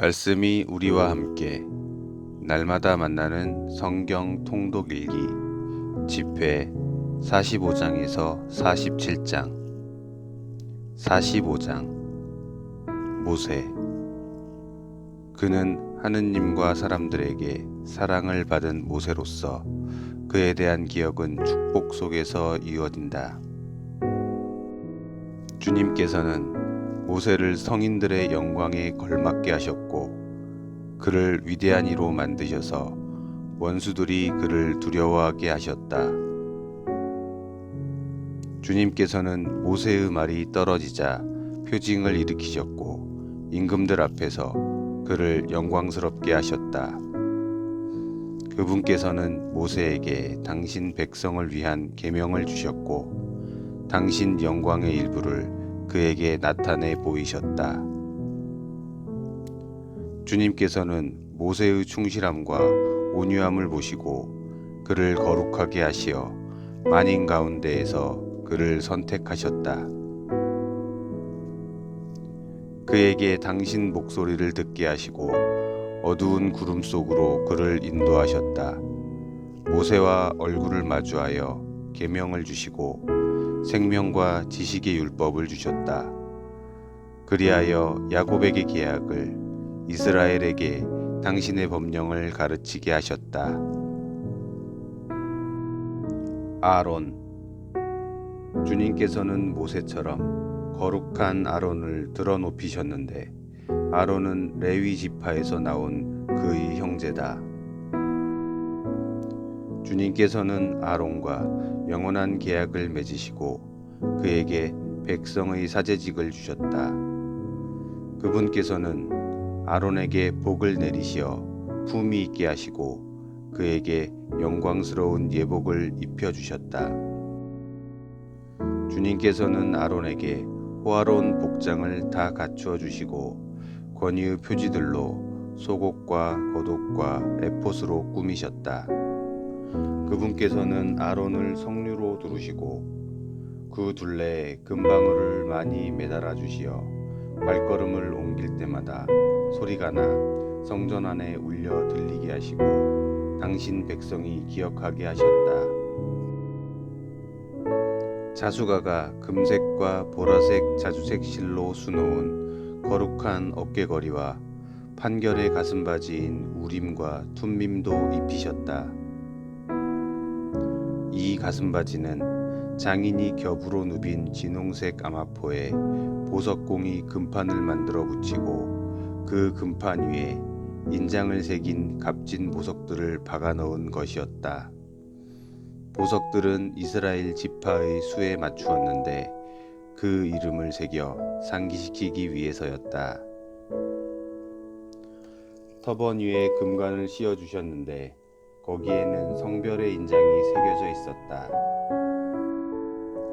말씀이 우리와 함께 날마다 만나는 성경 통독 일기 집회 45장에서 47장. 45장. 모세. 그는 하느님과 사람들에게 사랑을 받은 모세로서 그에 대한 기억은 축복 속에서 이어진다. 주님께서는 모세를 성인들의 영광에 걸맞게 하셨고 그를 위대한 이로 만드셔서 원수들이 그를 두려워하게 하셨다. 주님께서는 모세의 말이 떨어지자 표징을 일으키셨고 임금들 앞에서 그를 영광스럽게 하셨다. 그분께서는 모세에게 당신 백성을 위한 계명을 주셨고 당신 영광의 일부를 그에게 나타내 보이셨다. 주님께서는 모세의 충실함과 온유함을 보시고 그를 거룩하게 하시어 만인 가운데에서 그를 선택하셨다. 그에게 당신 목소리를 듣게 하시고 어두운 구름 속으로 그를 인도하셨다. 모세와 얼굴을 마주하여 계명을 주시고 생명과 지식의 율법을 주셨다. 그리하여 야곱에게 계약을 이스라엘에게 당신의 법령을 가르치게 하셨다. 아론 주님께서는 모세처럼 거룩한 아론을 드러높이셨는데 아론은 레위 지파에서 나온 그의 형제다. 주님께서는 아론과 영원한 계약을 맺으시고 그에게 백성의 사제직을 주셨다. 그분께서는 아론에게 복을 내리시어 품위 있게 하시고 그에게 영광스러운 예복을 입혀 주셨다. 주님께서는 아론에게 호화로운 복장을 다 갖추어 주시고 권위의 표지들로 속옷과 겉옷과 에봇으로 꾸미셨다. 그분께서는 아론을 성류로 두르시고 그 둘레에 금방울을 많이 매달아 주시어 발걸음을 옮길 때마다 소리가 나 성전 안에 울려 들리게 하시고 당신 백성이 기억하게 하셨다. 자수가가 금색과 보라색 자주색 실로 수놓은 거룩한 어깨거리와 판결의 가슴바지인 우림과 툰밈도 입히셨다. 이 가슴바지는 장인이 겹으로 누빈 진홍색 아마포에 보석공이 금판을 만들어 붙이고 그 금판 위에 인장을 새긴 값진 보석들을 박아 넣은 것이었다. 보석들은 이스라엘 지파의 수에 맞추었는데 그 이름을 새겨 상기시키기 위해서였다. 터번 위에 금관을 씌워 주셨는데 거기에는 성별의 인장이 새겨져 있었다.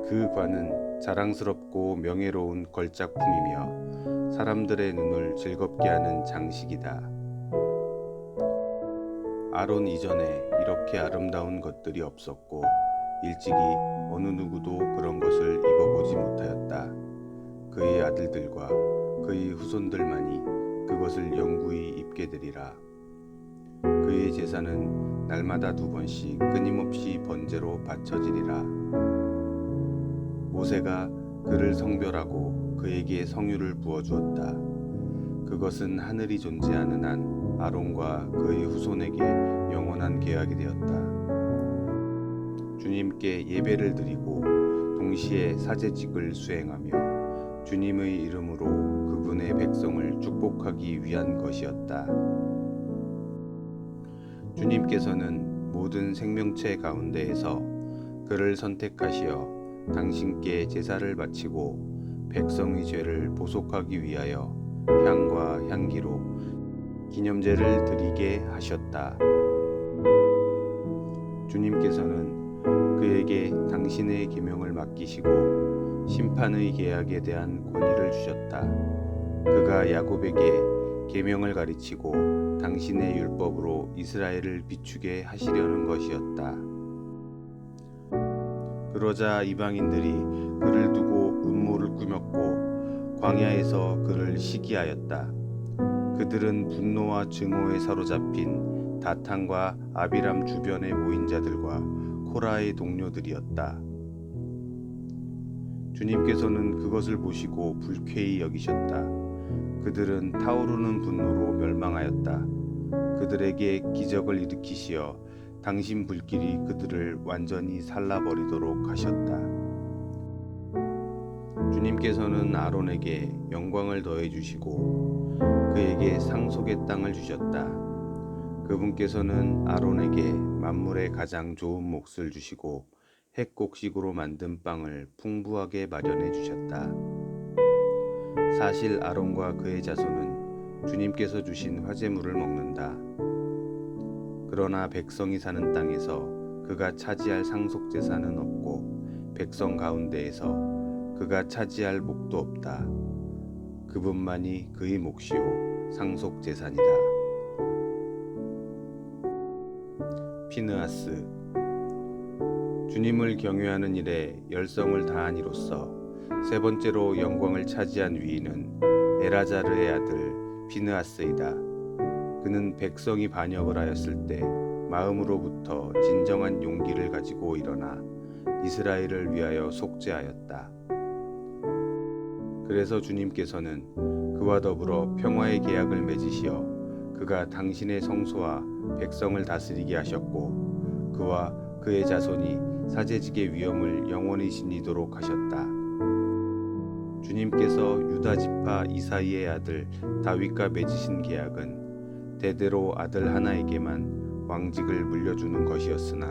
그 관은 자랑스럽고 명예로운 걸작품이며 사람들의 눈을 즐겁게 하는 장식이다. 아론 이전에 이렇게 아름다운 것들이 없었고 일찍이 어느 누구도 그런 것을 입어보지 못하였다. 그의 아들들과 그의 후손들만이 그것을 영구히 입게 되리라. 그의 제사는 날마다 두 번씩 끊임없이 번제로 바쳐지리라. 모세가 그를 성별하고 그에게 성유를 부어 주었다. 그것은 하늘이 존재하는 한 아론과 그의 후손에게 영원한 계약이 되었다. 주님께 예배를 드리고 동시에 사제직을 수행하며 주님의 이름으로 그분의 백성을 축복하기 위한 것이었다. 주님께서는 모든 생명체 가운데에서 그를 선택하시어 당신께 제사를 바치고 백성의 죄를 보속하기 위하여 향과 향기로 기념제를 드리게 하셨다. 주님께서는 그에게 당신의 계명을 맡기시고 심판의 계약에 대한 권위를 주셨다. 그가 야곱에게 계명을 가르치고 당신의 율법으로 이스라엘을 비추게 하시려는 것이었다. 그러자 이방인들이 그를 두고 음모를 꾸몄고 광야에서 그를 시기하였다. 그들은 분노와 증오에 사로잡힌 다탄과 아비람 주변에 모인 자들과 코라의 동료들이었다. 주님께서는 그것을 보시고 불쾌히 여기셨다. 그들은 타오르는 분노로 멸망하였다. 그들에게 기적을 일으키시어 당신 불길이 그들을 완전히 살라버리도록 하셨다. 주님께서는 아론에게 영광을 더해 주시고 그에게 상속의 땅을 주셨다. 그분께서는 아론에게 만물의 가장 좋은 몫을 주시고 핵곡식으로 만든 빵을 풍부하게 마련해 주셨다. 사실 아론과 그의 자손은 주님께서 주신 화제물을 먹는다. 그러나 백성이 사는 땅에서 그가 차지할 상속 재산은 없고 백성 가운데에서 그가 차지할 목도 없다. 그분만이 그의 몫이요 상속 재산이다. 피느아스 주님을 경외하는 일에 열성을 다한 이로써 세 번째로 영광을 차지한 위인은 에라자르의 아들 피느아스이다. 그는 백성이 반역을 하였을 때 마음으로부터 진정한 용기를 가지고 일어나 이스라엘을 위하여 속죄하였다. 그래서 주님께서는 그와 더불어 평화의 계약을 맺으시어 그가 당신의 성소와 백성을 다스리게 하셨고 그와 그의 자손이 사제직의 위엄을 영원히 지니도록 하셨다. 주님께서 유다 지파 이사이의 아들 다윗과 맺으신 계약은 대대로 아들 하나에게만 왕직을 물려주는 것이었으나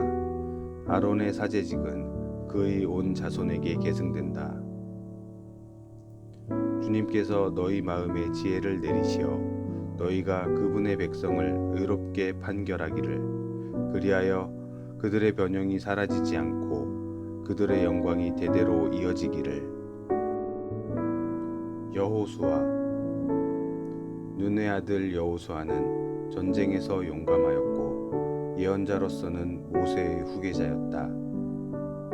아론의 사제직은 그의 온 자손에게 계승된다. 주님께서 너희 마음에 지혜를 내리시어 너희가 그분의 백성을 의롭게 판결하기를 그리하여 그들의 변형이 사라지지 않고 그들의 영광이 대대로 이어지기를 여호수아 눈의 아들 여호수아는 전쟁에서 용감하였고 예언자로서는 모세의 후계자였다.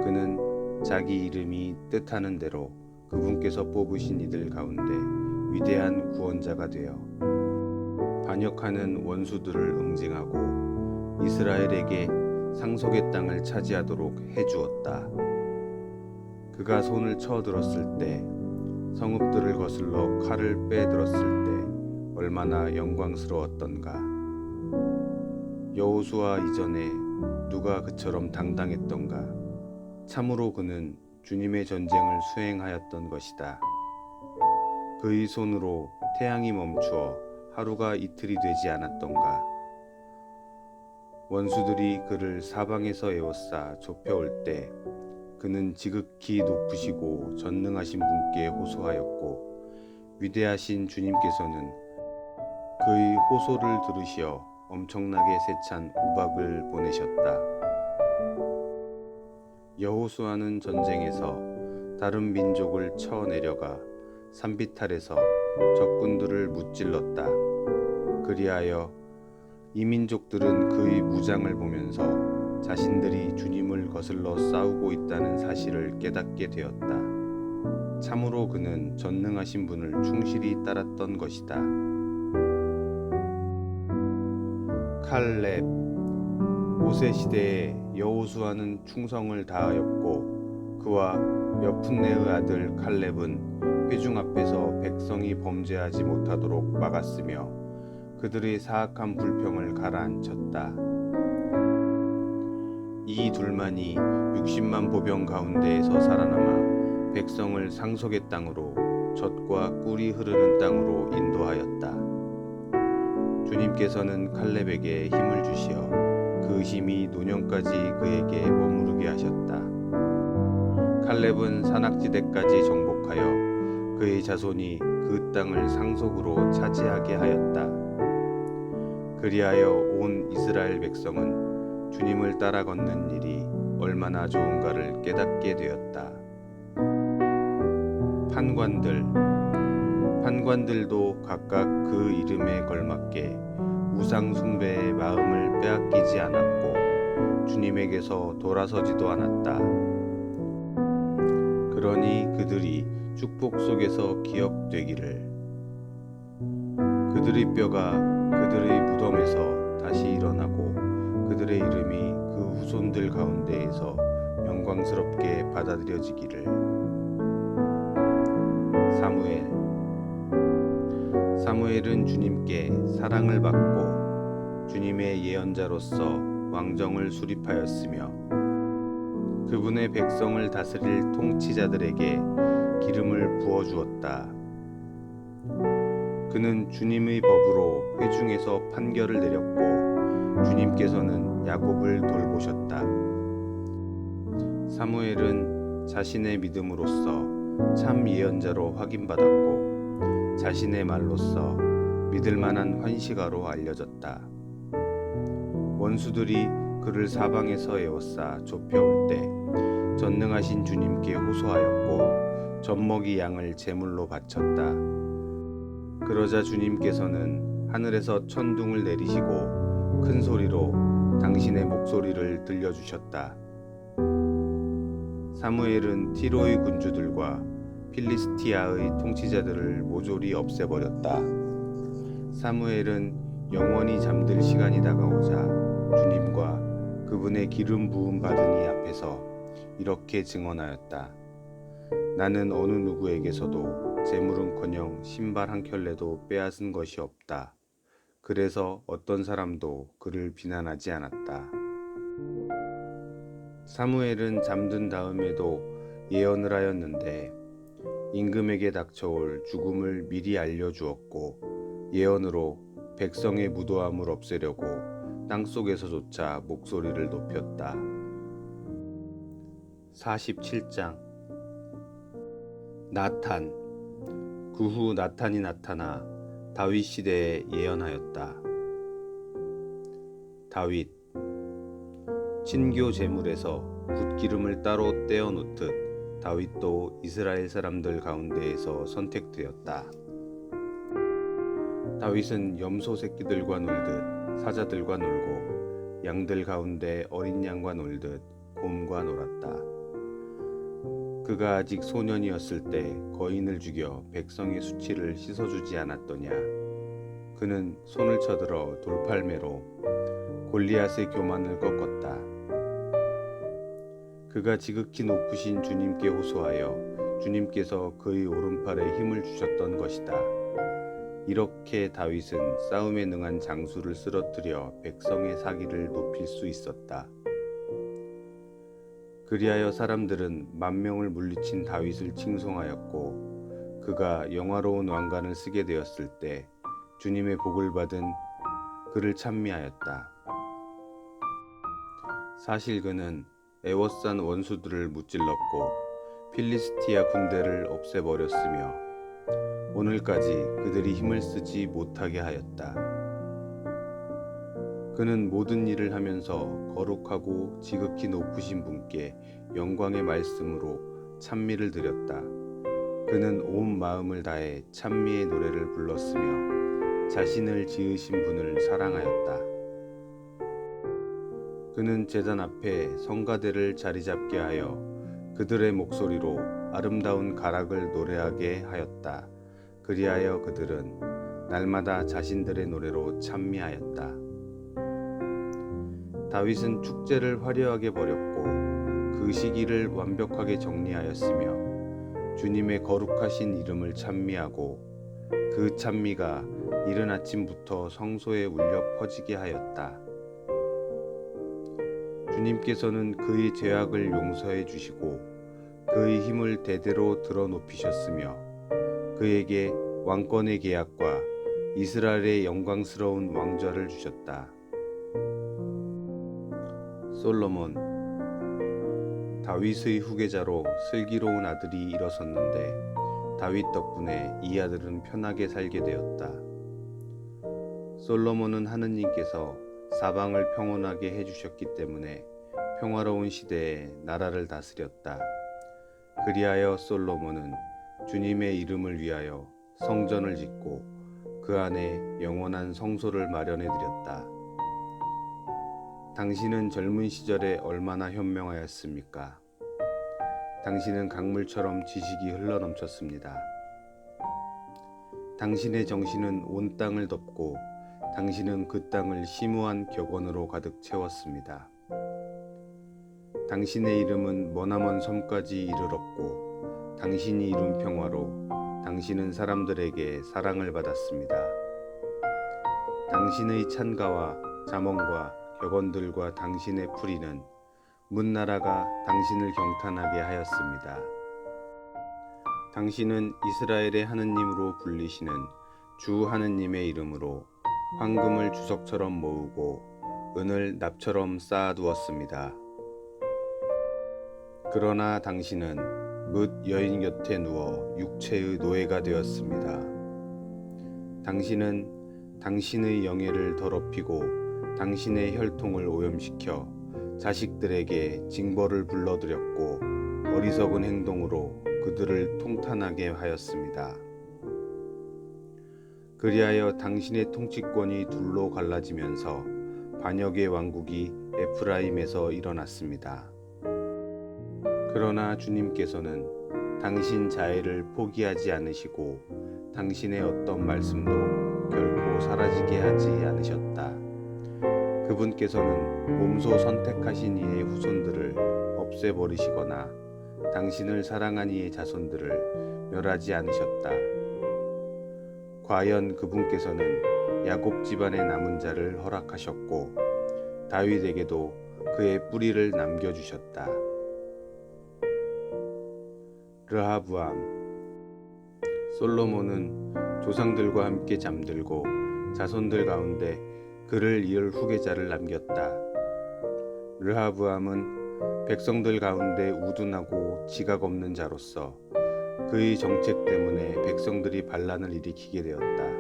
그는 자기 이름이 뜻하는 대로 그분께서 뽑으신 이들 가운데 위대한 구원자가 되어 반역하는 원수들을 응징하고 이스라엘에게 상속의 땅을 차지하도록 해주었다. 그가 손을 쳐들었을 때 성읍들을 거슬러 칼을 빼들었을 때 얼마나 영광스러웠던가. 여호수아 이전에 누가 그처럼 당당했던가. 참으로 그는 주님의 전쟁을 수행하였던 것이다. 그의 손으로 태양이 멈추어 하루가 이틀이 되지 않았던가. 원수들이 그를 사방에서 에워싸 좁혀올 때 그는 지극히 높으시고 전능하신 분께 호소하였고 위대하신 주님께서는 그의 호소를 들으시어 엄청나게 세찬 우박을 보내셨다. 여호수아는 전쟁에서 다른 민족을 쳐 내려가 산비탈에서 적군들을 무찔렀다. 그리하여 이 민족들은 그의 무장을 보면서 자신들이 주님을 거슬러 싸우고 있다는 사실을 깨닫게 되었다. 참으로 그는 전능하신 분을 충실히 따랐던 것이다. 칼렙 모세 시대에 여호수아는 충성을 다하였고 그와 여푼네의 아들 칼렙은 회중 앞에서 백성이 범죄하지 못하도록 막았으며 그들의 사악한 불평을 가라앉혔다. 이 둘만이 60만 보병 가운데에서 살아남아 백성을 상속의 땅으로 젖과 꿀이 흐르는 땅으로 인도하였다. 주님께서는 칼렙에게 힘을 주시어 그 힘이 노년까지 그에게 머무르게 하셨다. 칼렙은 산악지대까지 정복하여 그의 자손이 그 땅을 상속으로 차지하게 하였다. 그리하여 온 이스라엘 백성은 주님을 따라 걷는 일이 얼마나 좋은가를 깨닫게 되었다. 판관들 판관들도 각각 그 이름에 걸맞게 우상 숭배의 마음을 빼앗기지 않았고 주님에게서 돌아서지도 않았다. 그러니 그들이 축복 속에서 기억되기를 그들의 뼈가 그들의 무덤에서 다시 일어나고 그들의 이름이 그 후손들 가운데에서 영광스럽게 받아들여지기를 사무엘 사무엘은 주님께 사랑을 받고 주님의 예언자로서 왕정을 수립하였으며 그분의 백성을 다스릴 통치자들에게 기름을 부어 주었다. 그는 주님의 법으로 회중에서 판결을 내렸고 주님께서는 야곱을 돌보셨다. 사무엘은 자신의 믿음으로써 참 예언자로 확인받았고 자신의 말로써 믿을 만한 환시가로 알려졌다. 원수들이 그를 사방에서 에워싸 좁혀올 때 전능하신 주님께 호소하였고 젖먹이 양을 제물로 바쳤다. 그러자 주님께서는 하늘에서 천둥을 내리시고 큰 소리로 당신의 목소리를 들려주셨다. 사무엘은 티로의 군주들과 필리스티아의 통치자들을 모조리 없애버렸다. 사무엘은 영원히 잠들 시간이 다가오자 주님과 그분의 기름 부음 받은 이 앞에서 이렇게 증언하였다. 나는 어느 누구에게서도 재물은커녕 신발 한 켤레도 빼앗은 것이 없다. 그래서 어떤 사람도 그를 비난하지 않았다. 사무엘은 잠든 다음에도 예언을 하였는데 임금에게 닥쳐올 죽음을 미리 알려주었고 예언으로 백성의 무도함을 없애려고 땅 속에서조차 목소리를 높였다. 47장 나탄 그 후 나탄이 나타나 다윗 시대에 예언하였다. 다윗 친교 제물에서 붓기름을 따로 떼어 놓듯 다윗도 이스라엘 사람들 가운데에서 선택되었다. 다윗은 염소 새끼들과 놀듯 사자들과 놀고 양들 가운데 어린 양과 놀듯 곰과 놀았다. 그가 아직 소년이었을 때 거인을 죽여 백성의 수치를 씻어주지 않았더냐. 그는 손을 쳐들어 돌팔매로 골리앗의 교만을 꺾었다. 그가 지극히 높으신 주님께 호소하여 주님께서 그의 오른팔에 힘을 주셨던 것이다. 이렇게 다윗은 싸움에 능한 장수를 쓰러뜨려 백성의 사기를 높일 수 있었다. 그리하여 사람들은 만 명을 물리친 다윗을 칭송하였고 그가 영화로운 왕관을 쓰게 되었을 때 주님의 복을 받은 그를 찬미하였다. 사실 그는 에워싼 원수들을 무찔렀고 필리스티아 군대를 없애버렸으며 오늘까지 그들이 힘을 쓰지 못하게 하였다. 그는 모든 일을 하면서 거룩하고 지극히 높으신 분께 영광의 말씀으로 찬미를 드렸다. 그는 온 마음을 다해 찬미의 노래를 불렀으며 자신을 지으신 분을 사랑하였다. 그는 제단 앞에 성가대를 자리 잡게 하여 그들의 목소리로 아름다운 가락을 노래하게 하였다. 그리하여 그들은 날마다 자신들의 노래로 찬미하였다. 다윗은 축제를 화려하게 벌였고 그 시기를 완벽하게 정리하였으며 주님의 거룩하신 이름을 찬미하고 그 찬미가 이른 아침부터 성소에 울려 퍼지게 하였다. 주님께서는 그의 죄악을 용서해 주시고 그의 힘을 대대로 들어 높이셨으며 그에게 왕권의 계약과 이스라엘의 영광스러운 왕좌를 주셨다. 솔로몬 다윗의 후계자로 슬기로운 아들이 일어섰는데 다윗 덕분에 이 아들은 편하게 살게 되었다. 솔로몬은 하느님께서 사방을 평온하게 해주셨기 때문에 평화로운 시대에 나라를 다스렸다. 그리하여 솔로몬은 주님의 이름을 위하여 성전을 짓고 그 안에 영원한 성소를 마련해 드렸다. 당신은 젊은 시절에 얼마나 현명하였습니까? 당신은 강물처럼 지식이 흘러넘쳤습니다. 당신의 정신은 온 땅을 덮고 당신은 그 땅을 심오한 격언으로 가득 채웠습니다. 당신의 이름은 머나먼 섬까지 이르렀고 당신이 이룬 평화로 당신은 사람들에게 사랑을 받았습니다. 당신의 찬가와 잠언과 격언들과 당신의 풀이는 문나라가 당신을 경탄하게 하였습니다. 당신은 이스라엘의 하느님으로 불리시는 주 하느님의 이름으로 황금을 주석처럼 모으고 은을 납처럼 쌓아두었습니다. 그러나 당신은 뭇 여인 곁에 누워 육체의 노예가 되었습니다. 당신은 당신의 영예를 더럽히고 당신의 혈통을 오염시켜 자식들에게 징벌을 불러들였고 어리석은 행동으로 그들을 통탄하게 하였습니다. 그리하여 당신의 통치권이 둘로 갈라지면서 반역의 왕국이 에프라임에서 일어났습니다. 그러나 주님께서는 당신 자애를 포기하지 않으시고 당신의 어떤 말씀도 결코 사라지게 하지 않으셨다. 그분께서는 몸소 선택하신 이의 후손들을 없애버리시거나 당신을 사랑한 이의 자손들을 멸하지 않으셨다. 과연 그분께서는 야곱 집안의 남은 자를 허락하셨고 다윗에게도 그의 뿌리를 남겨주셨다. 르하브암 솔로몬은 조상들과 함께 잠들고 자손들 가운데 그를 이을 후계자를 남겼다. 르하브암은 백성들 가운데 우둔하고 지각 없는 자로서 그의 정책 때문에 백성들이 반란을 일으키게 되었다.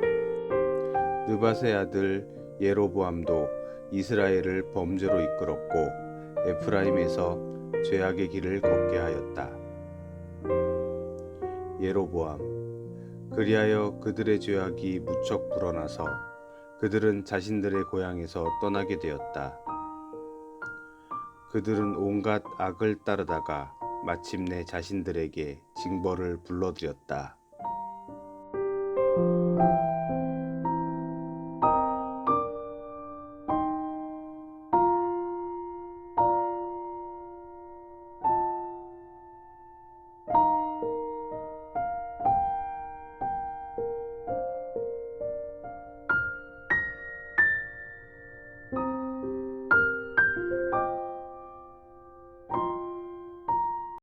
느밧의 아들 예로보암도 이스라엘을 범죄로 이끌었고 에프라임에서 죄악의 길을 걷게 하였다. 예로보암 그리하여 그들의 죄악이 무척 불어나서 그들은 자신들의 고향에서 떠나게 되었다. 그들은 온갖 악을 따르다가 마침내 자신들에게 징벌을 불러들였다.